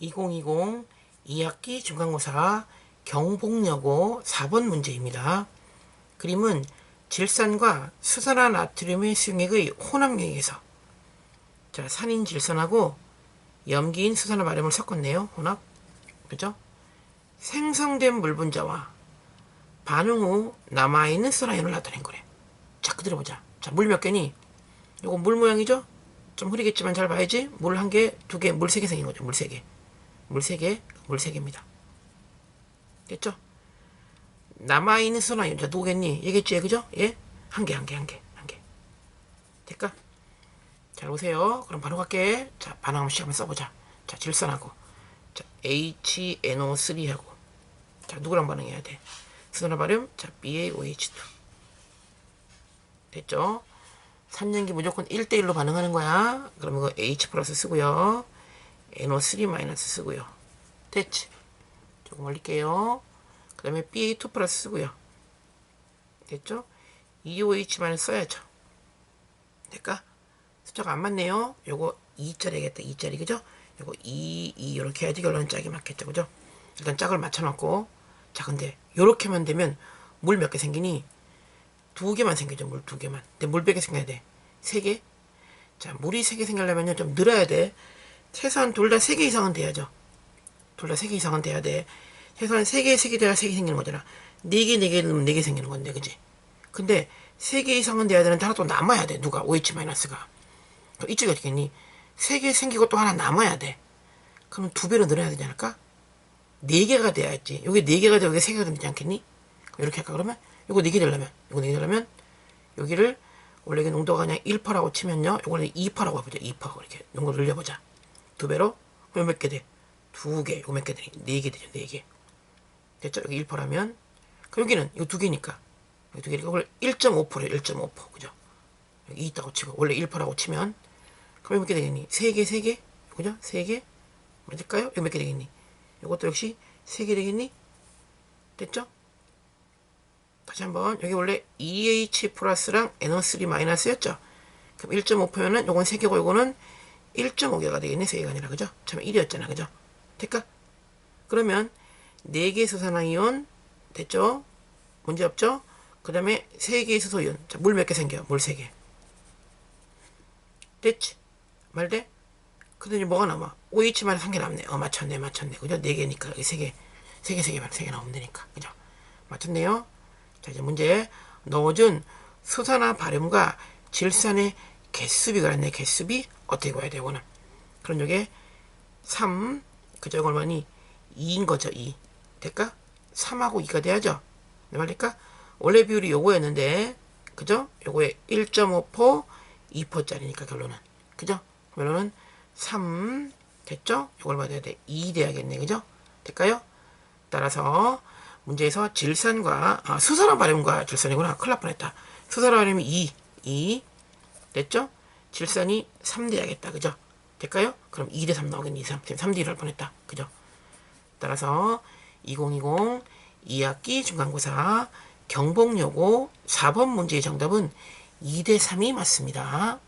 2020 2학기 중간고사 경복여고 4번 문제입니다. 그림은 질산과 수산화 나트륨의 수용액의 혼합용액에서 자, 산인 질산하고 염기인 수산화 바름을 섞었네요. 혼합. 그죠? 생성된 물 분자와 반응 후 남아있는 수산화연을 나타낸 거래. 자, 그대로 보자. 자, 물 몇 개니? 요거 물 모양이죠? 좀 흐리겠지만 잘 봐야지. 물 한 개, 두 개, 물 세 개 생긴 거죠. 물 세 개. 물세 개, 물세 개입니다. 됐죠? 남아있는 수산화연. 자, 누구겠니? 얘겠지, 그죠? 예? 한 개, 한 개, 한 개, 한 개. 될까? 잘 보세요. 그럼 바로 갈게. 자, 반응함 식 한번 써보자. 자, 질산하고. 자, HNO3하고. 자, 누구랑 반응해야 돼? 수산화 발음. 자, BaOH2. 됐죠? 3년기 무조건 1대1로 반응하는 거야. 그럼 이거 H 플러스 쓰고요. NO3 마이너스 쓰고요. 됐지? 조금 올릴게요. 그 다음에 BA2 플러스 쓰고요. 됐죠? EOH 마이너스 써야죠. 될까? 숫자가 안 맞네요. 요거 2짜리 겠다. 2짜리 그죠? 요거 2, 2 이렇게 해야지 결론은 짝이 맞겠죠. 그죠? 일단 짝을 맞춰놓고 자 근데 요렇게만 되면 물 몇 개 생기니? 두 개만 생기죠. 물 두 개만. 근데 물몇개 생겨야 돼? 세 개? 자 물이 세 개 생기려면요 좀 늘어야 돼. 최소한 둘 다 세 개 이상은 돼야죠. 둘 다 세 개 이상은 돼야 돼. 최소한 세 개, 세 개 돼야 세 개 생기는 거잖아. 네 개, 네 개 넣으면 네 개 생기는 건데, 그지? 근데 세 개 이상은 돼야 되는데 하나 또 남아야 돼. 누가? OH. 그럼 이쪽이 어떻겠니? 세 개 생기고 또 하나 남아야 돼. 그럼 두 배로 늘어야 되지 않을까? 네 개가 돼야지. 여기 네 개가 되고 여기 세 개가 되지 않겠니? 이렇게 할까 그러면? 요거 네개 되려면, 요거 네개 되려면 여기를 원래 농도가 그냥 1%라고 치면요. 요거는 2%라고 해보자. 2% 이렇게 농도 늘려보자. 두 배로? 그럼 몇 개 돼? 두 개. 요거 몇개 돼? 네개 되죠. 네 개. 됐죠? 여기 1%라면 그럼 여기는 이거 두 개니까 여기 두 개니까 원래 1.5%래 1.5% 그죠? 여기 있다고 치고 원래 1%라고 치면 그럼 몇 개 되겠니? 세 개, 세 개? 그죠? 세 개? 맞을까요? 이거 몇 개 되겠니? 이것도 역시 세 개 되겠니? 됐죠? 다시 한번 여기 원래 EH 플러스랑 NO3 마이너스였죠? 그럼 1.5%면은 요건 세 개고 요거는 1.5개가 되겠네 세 개가 아니라 그죠? 처음에 1이었잖아 그죠? 될까? 그러면 4개 수산화이온 됐죠? 문제 없죠? 그 다음에 3개의 수소이온 자, 물 몇 개 생겨? 물 3개 됐지? 말돼? 이제 뭐가 남아? OH만 3개 남네 어 맞췄네 맞췄네 그죠? 4개니까 여기 3개 3개 3개만 3개 나오면 되니까 그죠? 맞췄네요 자 이제 문제 넣어준 수산화 발음과 질산의 개수비 그랬네 개수비 어떻게 돼 이거는 그럼 요게 3 그죠? 이거 얼마니? 2인 거죠 2 될까? 3하고 2가 돼야죠. 내 말일까? 원래 비율이 요거였는데, 그죠? 요거에 1.5포, 2포짜리니까 결론은. 그죠? 결론은 3, 됐죠? 요걸 받아야 돼. 2 돼야겠네. 그죠? 될까요? 따라서, 문제에서 질산과, 아, 수산화 발음과 질산이구나. 큰일 날 뻔했다. 수산화 발음이 2, 2. 됐죠? 질산이 3 돼야겠다. 그죠? 될까요? 그럼 2대3 나오겠니? 2, 3. 3D를 할 뻔했다. 그죠? 따라서 2020 2학기 중간고사 경복여고 4번 문제의 정답은 2대 3이 맞습니다.